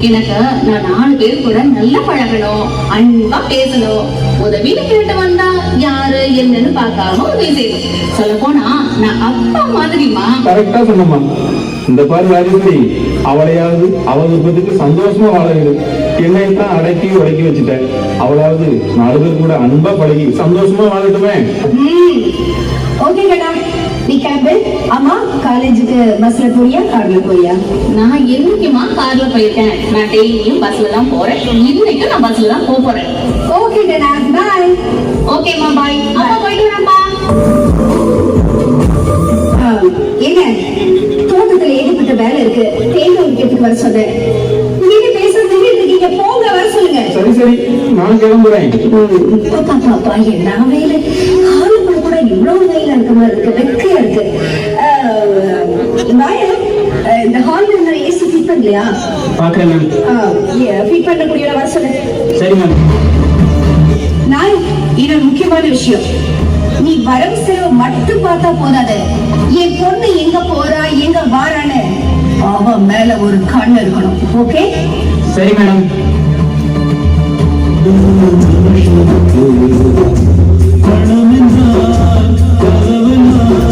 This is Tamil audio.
எனக்கு நான் நாலு பேர் கூட நல்லா பழகணும் அன்பா பேசணும். உதவின்னு கேட்டு வந்தா யாரு என்னன்னு பார்க்காம உதவி செய்யணும். சொல்ல போனா நான் அப்பா மாதிரிமா கரெக்டா சொன்னம்மா. இந்த பாரு ராஜேஸ்வரி அவளையாவது அவள் விருப்பத்துக்கு சந்தோஷமா வாழ விடு. என்னையும் தான் அடக்கி உடக்கி வச்சுட்டேன். அவளாவது நாலு பேர் கூட அன்பா பழகி சந்தோஷமா வாழட்டுமே. ஓகே கடா நீ கிளம்பு. அம்மா காலேஜுக்கு பஸ்ல போறியா கார்ல போறியா? நான் என்னைக்குமா கார்ல போயிருக்கேன்? நான் டெய்லியும் பஸ்ல தான் போறேன். இன்னைக்கும் நான் பஸ்ல தான் போக போறேன். ஓகே கடா பாய் ஓகேம்மா பாய் அப்பா போயிட்டு வரேன்ப்பா. ஏங்க தோட்டத்துல ஏகப்பட்ட வேலை இருக்கு. தேங்காய் உரிக்கிறதுக்கு வர சொன்னேன். நீங்க பேசுறது இருக்கீங்க. போங்க வர சொல்லுங்க. சரி சரி. நான் கிளம்புறேன். பாப்பா பாப்பா என்ன வெயில் இந்த ஹால்ல இருந்த ஏசி ஃபிட் பண்ணலையா பாக்குறேன் மேம் ஃபிட் பண்ணக்கூடிய வர சொல்லு. சரி மேம் நாய் இது முக்கியமான விஷயம். நீ வரவு செலவு மட்டும் பார்த்தா போதாது. என் பொண்ணு எங்க போறா எங்க வாரான்னு அவ மேல ஒரு கண் இருக்கணும். ஓகே சரி மேடம்